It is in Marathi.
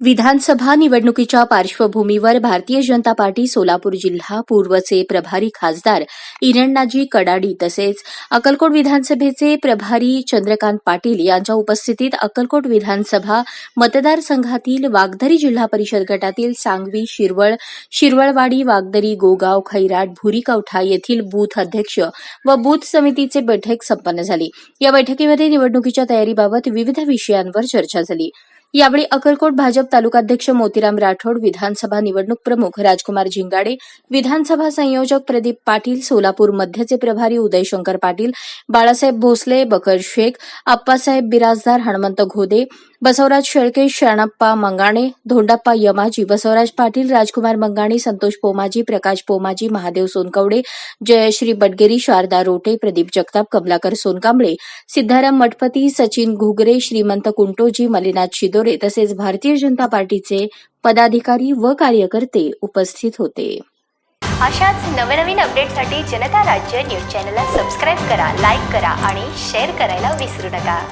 विधानसभा निवडणुकीच्या पार्श्वभूमीवर भारतीय जनता पार्टी सोलापूर जिल्हा पूर्वचे प्रभारी खासदार इरणनाजी कडाडी तसेच अक्कलकोट विधानसभेचे प्रभारी चंद्रकांत पाटील यांच्या उपस्थितीत अक्कलकोट विधानसभा मतदारसंघातील वागदरी जिल्हा परिषद गटातील सांगवी शिरवळ शिरवळवाडी वागदरी गोगाव खैराट भुरीकवठा येथील बूथ अध्यक्ष व बूथ समितीचे बैठक संपन्न झाली. या बैठकीमध्ये निवडणुकीच्या तयारीबाबत विविध विषयांवर चर्चा झाली. यावेळी अक्कलकोट भाजप तालुकाध्यक्ष मोतीराम राठोड विधानसभा निवडणूक प्रमुख राजकुमार झिंगाडे विधानसभा संयोजक प्रदीप पाटील सोलापूर मध्यचे प्रभारी उदयशंकर पाटील बाळासाहेब भोसले बकर शेख आप्पासाहेब बिराजदार हनुमंत घोदे बसवराज शेळके शरणप्पा मंगाणे धोंडप्पा यमाजी बसवराज पाटील राजकुमार मंगाणे संतोष पोमाजी प्रकाश पोमाजी महादेव सोनकवडे जयश्री बडगेरी शारदा रोटे प्रदीप जगताप कमलाकर सोनकांबळे सिद्धाराम मठपती सचिन घुगरे श्रीमंत कुंटोजी मलिनाथ शिदोरे तसेच भारतीय जनता पार्टीचे पदाधिकारी व कार्यकर्ते उपस्थित होते. अशाच नवनवीन अपडेटसाठी जनता राज्य न्यूज चॅनलला सबस्क्राईब करा लाईक करा आणि शेअर करायला विसरू नका.